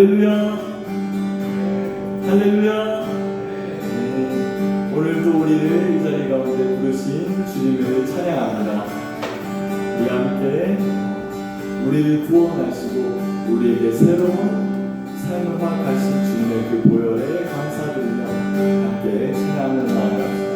할렐루야. 할렐루야. 네. 오늘도 우리를 이 자리 가운데 부르신 주님을 찬양합니다. 우리 함께 우리를 구원하시고 우리에게 새로운 삶을 확하신 주님의 그 보혈에 감사드리며 함께 찬양하는 마음 가운데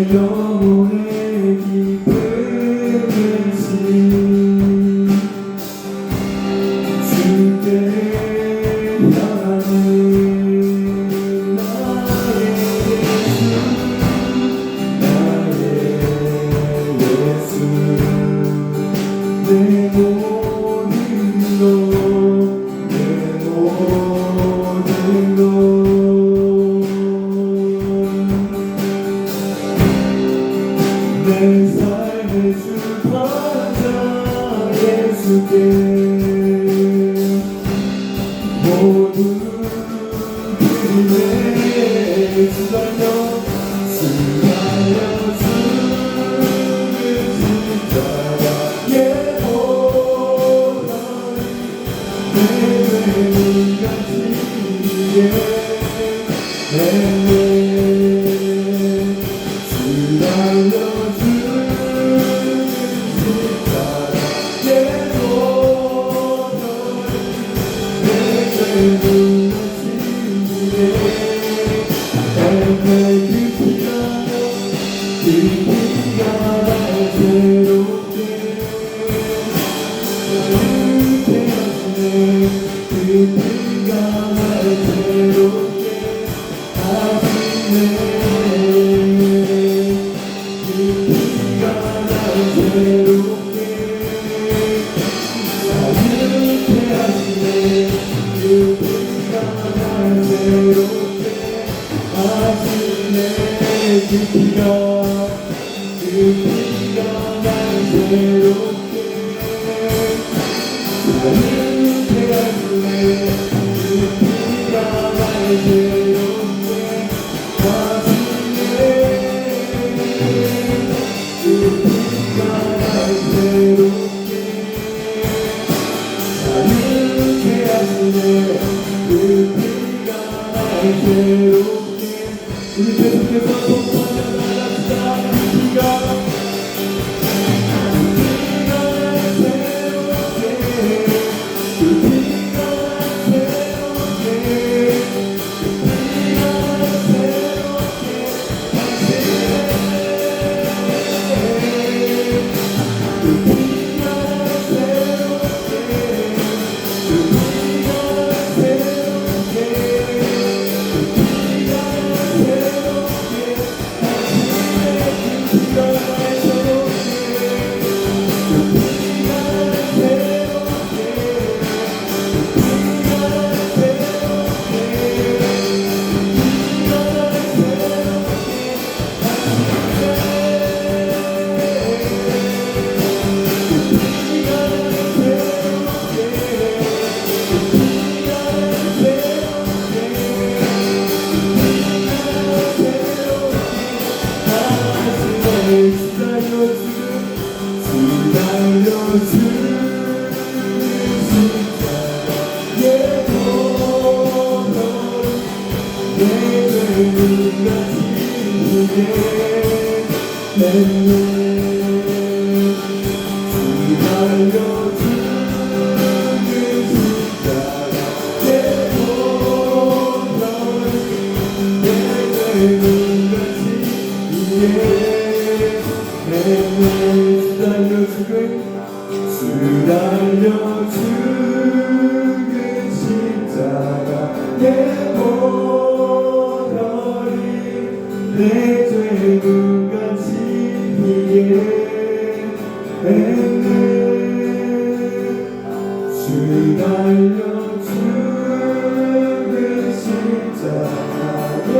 yağmur good 주 달려주는 십자가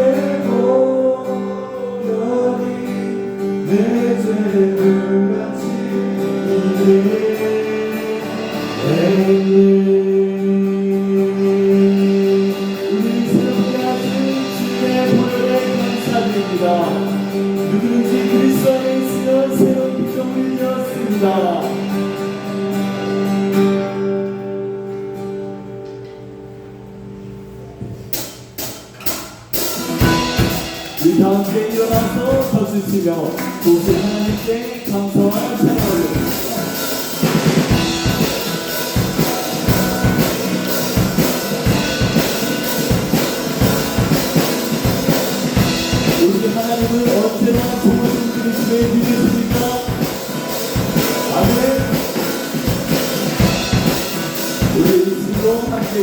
언제나 부모님 그리스도의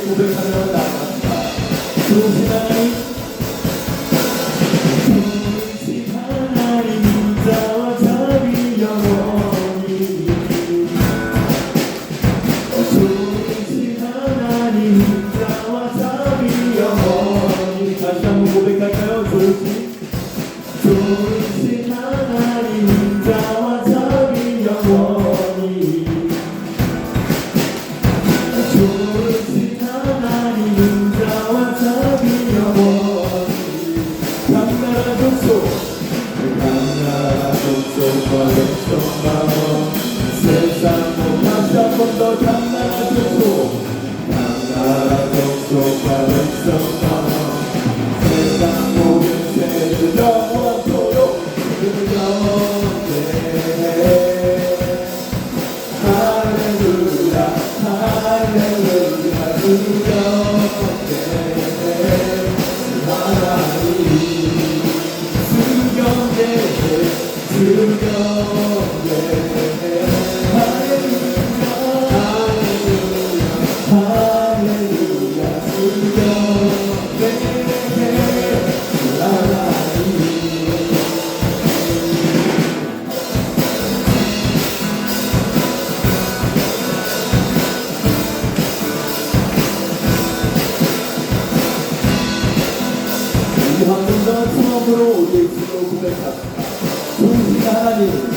고백하며 나갑니다. 좋으신 하나님 Nuestros valores son をくださっ。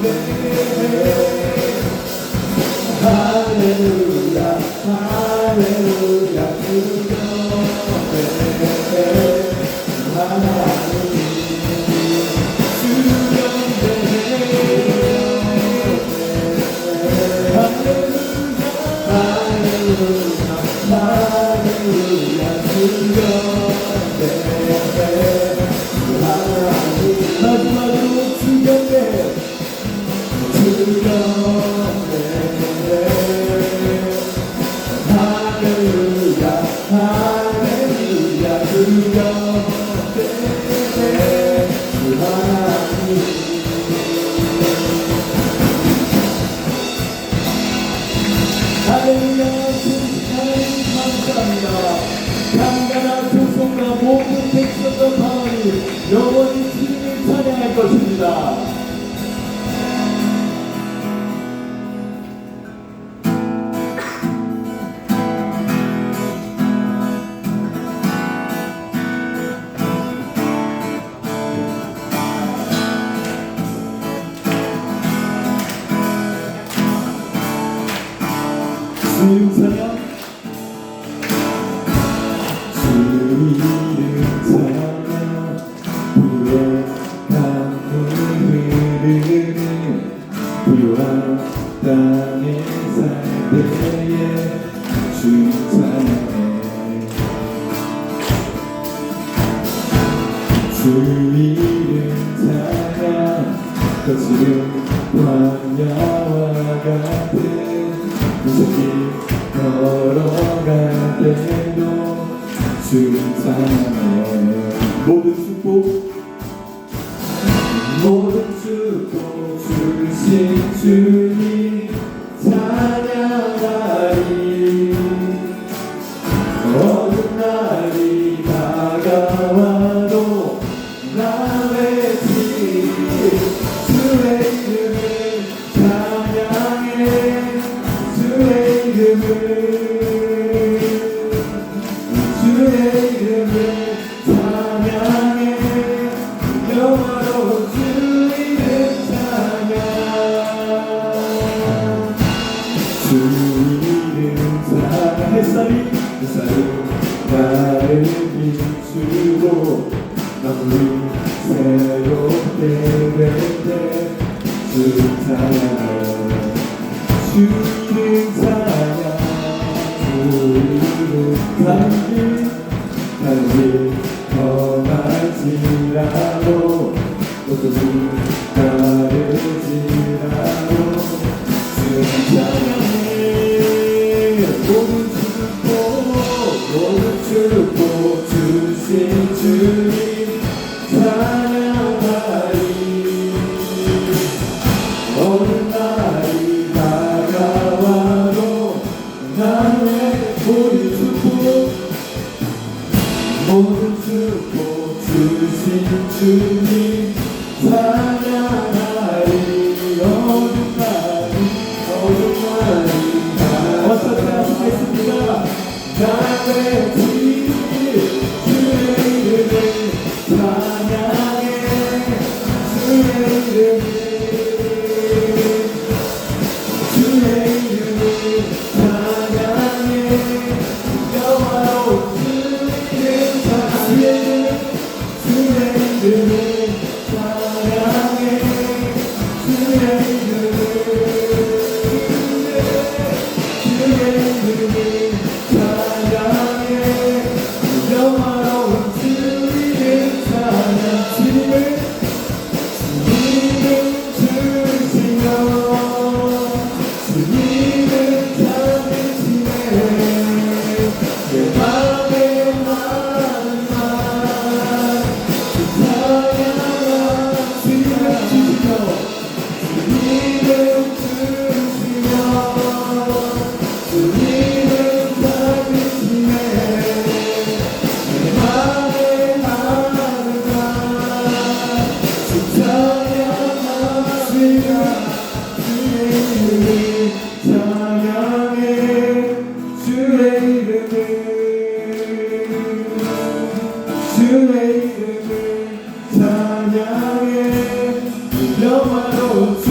주위를 찾아 거칠은 환야와 같은 무섭게 걸어갈 때도 순산해 모든 축복 모든 축복 주신 주 나의 모든 수고 모든 주신 주님 사랑 영화로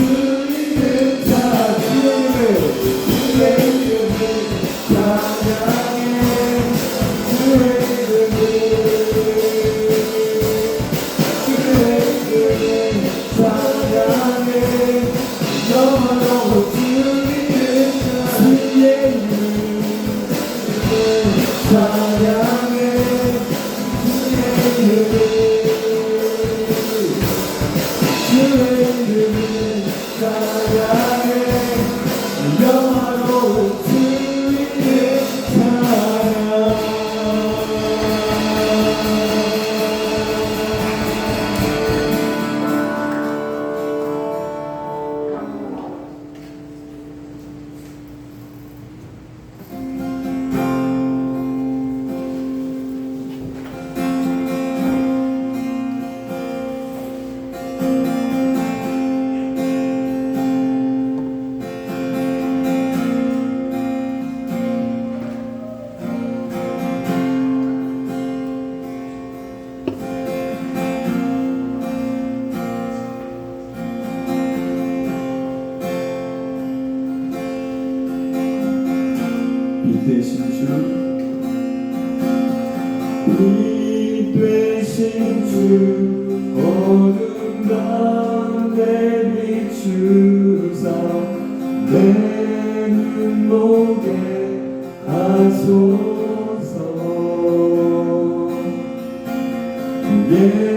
Deus.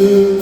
주